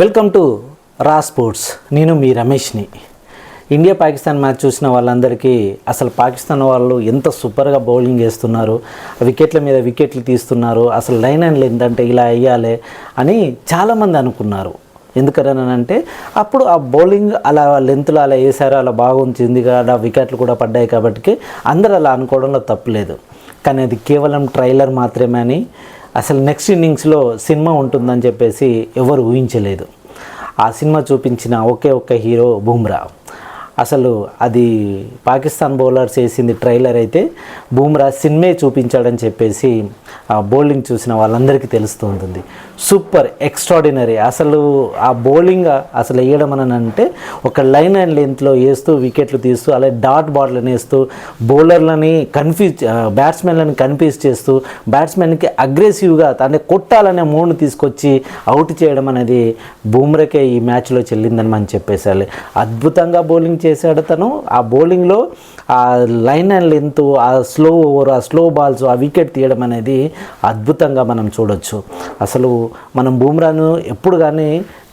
Welcome to రా sports. నేను మీ రమేష్ని. ఇండియా పాకిస్తాన్ మ్యాచ్ చూసిన వాళ్ళందరికీ అసలు పాకిస్తాన్ వాళ్ళు ఎంత సూపర్గా బౌలింగ్ వేస్తున్నారు వికెట్ల మీద వికెట్లు తీస్తున్నారు అసలు లైన్ అండ్ ఏంటంటే ఇలా వేయాలి అని చాలామంది అనుకున్నారు. ఎందుకనంటే అప్పుడు ఆ బౌలింగ్ అలా లెంత్లో అలా వేసారు అలా బాగుంచింది కదా వికెట్లు కూడా పడ్డాయి కాబట్టి అందరూ అలా అనుకోవడంలో తప్పులేదు. కానీ అది కేవలం ట్రైలర్ మాత్రమే అని అసలు నెక్స్ట్ ఇన్నింగ్స్లో సినిమా ఉంటుందని చెప్పేసి ఎవరు ఊహించలేదు. ఆ సినిమా చూపించిన ఒకే ఒక్క హీరో బుమ్రా. అసలు అది పాకిస్తాన్ బౌలర్స్ వేసింది ట్రైలర్ అయితే బూమ్రా సినిమే చూపించాడని చెప్పేసి ఆ బౌలింగ్ చూసిన వాళ్ళందరికీ తెలుస్తూ ఉంటుంది సూపర్ ఎక్స్ట్రాడినరీ. అసలు ఆ బౌలింగ్ అసలు వేయడం అని అంటే ఒక లైన్ అండ్ లెంత్లో వేస్తూ వికెట్లు తీస్తూ అలాగే డాట్ బాట్లని వేస్తూ బౌలర్లని కన్ఫ్యూజ్ బ్యాట్స్మెన్లను కన్ఫ్యూజ్ చేస్తూ బ్యాట్స్మెన్కి అగ్రెసివ్గా తన కొట్టాలనే మూడ్ని తీసుకొచ్చి అవుట్ చేయడం అనేది బూమ్రకే ఈ మ్యాచ్లో చెల్లిందని మనం చెప్పేసాలి అద్భుతంగా బౌలింగ్ చేశాడు తను. ఆ బౌలింగ్లో ఆ లైన్ అండ్ లెంత్ ఆ స్లో ఓవర్ ఆ స్లో బాల్స్ ఆ వికెట్ తీయడం అనేది అద్భుతంగా మనం చూడొచ్చు. అసలు మనం బూమ్రాను ఎప్పుడు కానీ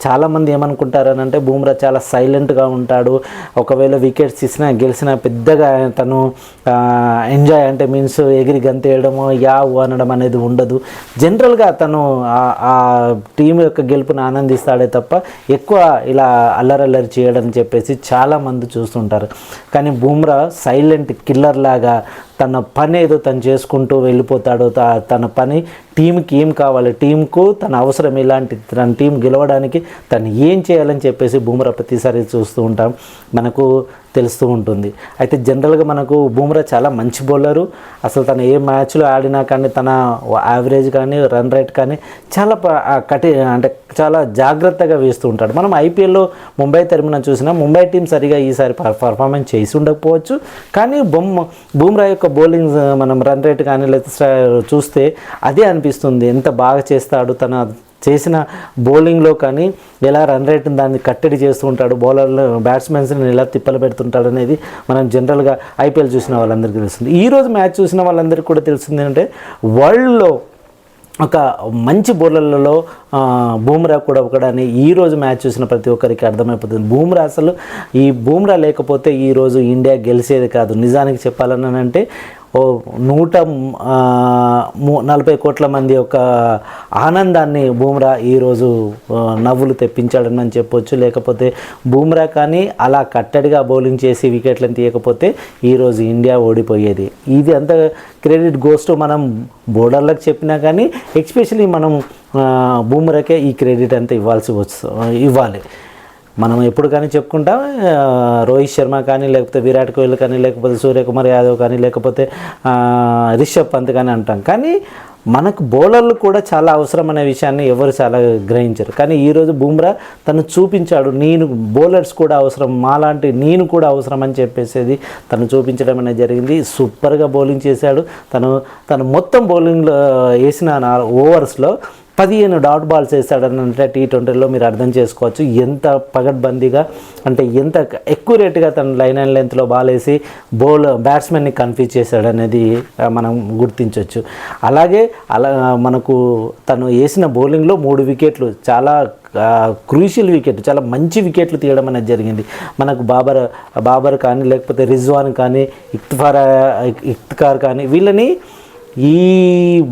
చాలామంది ఏమనుకుంటారనంటే బూమ్రా చాలా సైలెంట్గా ఉంటాడు. ఒకవేళ వికెట్స్ తీసినా గెలిచినా పెద్దగా తను ఎంజాయ్ అంటే మీన్స్ ఎగిరి గంతేయడము యా అనడం అనేది ఉండదు. జనరల్గా తను ఆ- టీం యొక్క గెలుపుని ఆనందిస్తాడే తప్ప ఎక్కువ ఇలా అల్లరల్లరి చేయడం చెప్పేసి చాలామంది చూస్తుంటారు. కానీ బూమ్రా సైలెంట్ కిల్లర్ లాగా తన పని ఏదో తను చేసుకుంటూ వెళ్ళిపోతాడు త- తన పని టీంకి ఏం కావాలి? టీంకు తన అవసరం ఇలాంటి తన టీం గెలవడానికి తను ఏం చేయాలని చెప్పేసి బూమరా ప్రతిసారి చూస్తూ ఉంటాం. మనకు తెలుస్తూ ఉంటుంది. అయితే జనరల్గా మనకు బూమ్రా చాలా మంచి బౌలరు అసలు తను ఏ మ్యాచ్లో ఆడినా కానీ తన యావరేజ్ కానీ రన్ రేట్ కానీ చాలా కఠి అంటే చాలా జాగ్రత్తగా వేస్తూ ఉంటాడు. మనం ఐపీఎల్లో ముంబై తరపున చూసినా ముంబై టీం సరిగా ఈసారి పర్- పర్ఫార్మెన్స్ చేసి ఉండకపోవచ్చు. కానీ బొమ్మ బూమ్రా యొక్క బౌలింగ్ మనం రన్ రేట్ కానీ లేదా చూస్తే అదే అనిపిస్తుంది. ఎంత బాగా చేస్తాడు తన చేసిన బౌలింగ్లో కానీ ఎలా రన్ రేట్ దాన్ని కట్టడి చేస్తూ ఉంటాడు బౌలర్లు బ్యాట్స్మెన్స్ని ఎలా తిప్పలు పెడుతుంటాడు అనేది మనం జనరల్గా ఐపీఎల్ చూసిన వాళ్ళందరికీ తెలుస్తుంది. ఈరోజు మ్యాచ్ చూసిన వాళ్ళందరికీ కూడా తెలుస్తుంది ఏంటంటే వరల్డ్లో ఒక మంచి బౌలర్లలో బూమ్రా కూడా ఒకడని ఈరోజు మ్యాచ్ చూసిన ప్రతి ఒక్కరికి అర్థమైపోతుంది. బూమ్రా అసలు ఈ బూమ్రా లేకపోతే ఈరోజు ఇండియా గెలిచేది కాదు. నిజానికి చెప్పాలని అంటే ఓ నూట నలభై కోట్ల మంది యొక్క ఆనందాన్ని బూమ్రా ఈరోజు నవ్వులు తెప్పించాడని అని చెప్పొచ్చు. లేకపోతే బూమ్రా కానీ అలా కట్టడిగా బౌలింగ్ చేసి వికెట్లను తీయకపోతే ఈరోజు ఇండియా ఓడిపోయేది. ఇది అంత క్రెడిట్ గోస్ట్ మనం బోర్డర్లకు చెప్పినా కానీ ఎక్స్పెషలీ మనం బూమ్రాకే ఈ క్రెడిట్ అంతా ఇవ్వాల్సి వచ్చు ఇవ్వాలి. మనం ఎప్పుడు కానీ చెప్పుకుంటాం రోహిత్ శర్మ కానీ లేకపోతే విరాట్ కోహ్లీ కానీ లేకపోతే సూర్యకుమార్ యాదవ్ కానీ లేకపోతే రిషబ్ పంత్ కానీ అంటాం. కానీ మనకు బౌలర్లు కూడా చాలా అవసరం అనే విషయాన్ని ఎవరు చాలా గ్రహించరు. కానీ ఈరోజు బూమ్రా తను చూపించాడు నేను బౌలర్స్ కూడా అవసరం మాలాంటి నేను కూడా అవసరం అని చెప్పేసేది తను చూపించడం అనేది జరిగింది. సూపర్గా బౌలింగ్ చేశాడు. తను తను మొత్తం బౌలింగ్లో వేసిన ఓవర్స్లో పదిహేను డాట్ బాల్స్ వేసాడనంటే టీ ట్వంటీలో మీరు అర్థం చేసుకోవచ్చు ఎంత పగడ్బందీగా అంటే ఎంత ఎక్కువ రేటుగా తన లైన్ అండ్ లెంత్లో బాల్ వేసి బౌల్ బ్యాట్స్మెన్ని కన్ఫ్యూజ్ చేశాడనేది మనం గుర్తించవచ్చు అలాగే అలా మనకు తను వేసిన బౌలింగ్లో మూడు వికెట్లు చాలా క్రూషియల్ వికెట్ చాలా మంచి వికెట్లు తీయడం అనేది జరిగింది. మనకు బాబర్ బాబర్ కానీ లేకపోతే రిజ్వాన్ కానీ ఇక్తిఫార్ ఇక్తికార్ కానీ వీళ్ళని ఈ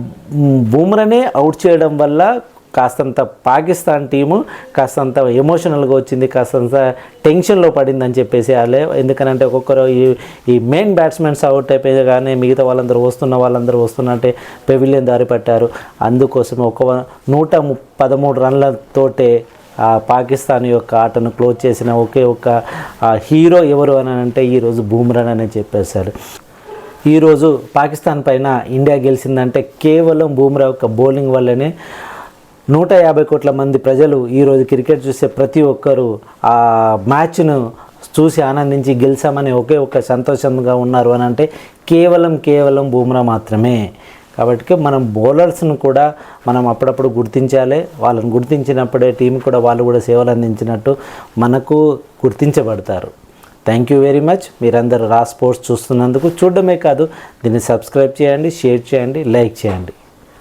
బుమ్రనే అవుట్ చేయడం వల్ల కాస్తంత పాకిస్తాన్ టీము కాస్తంత ఎమోషనల్గా వచ్చింది కాస్తంత టెన్షన్లో పడిందని చెప్పేసి వాళ్ళే ఎందుకనంటే ఒక్కొక్కరు ఈ ఈ మెయిన్ బ్యాట్స్మెన్స్ అవుట్ అయిపోయి కానీ మిగతా వాళ్ళందరూ వస్తున్న వాళ్ళందరూ వస్తున్నట్టే పెవిలియన్ దారి పట్టారు. అందుకోసం ఒక నూట ము- పదమూడు రన్లతోటే ఆ పాకిస్తాన్ యొక్క ఆటను క్లోజ్ చేసిన ఒకే ఒక్క హీరో ఎవరు అని అంటే ఈరోజు బూమ్రాన్ అని చెప్పేశారు. ఈరోజు పాకిస్తాన్ పైన ఇండియా గెలిచిందంటే కేవలం బూమ్రా యొక్క బౌలింగ్ వల్లనే నూట యాభై కోట్ల మంది ప్రజలు ఈరోజు క్రికెట్ చూసే ప్రతి ఒక్కరూ ఆ మ్యాచ్ను చూసి ఆనందించి గెలిచామని ఒకే ఒక సంతోషంగా ఉన్నారు అని అంటే కేవలం కేవలం బూమ్రా మాత్రమే. కాబట్టి మనం బౌలర్స్ను కూడా మనం అప్పుడప్పుడు గుర్తించాలి. వాళ్ళని గుర్తించినప్పుడే టీం కూడా వాళ్ళు కూడా సేవలు అందించినట్టు మనకు గుర్తించబడతారు. థ్యాంక్ యూ వెరీ మచ్ మీరందరూ రా స్పోర్ట్స్ చూస్తున్నందుకు చూడడమే కాదు దీన్ని సబ్స్క్రైబ్ చేయండి షేర్ చేయండి లైక్ చేయండి.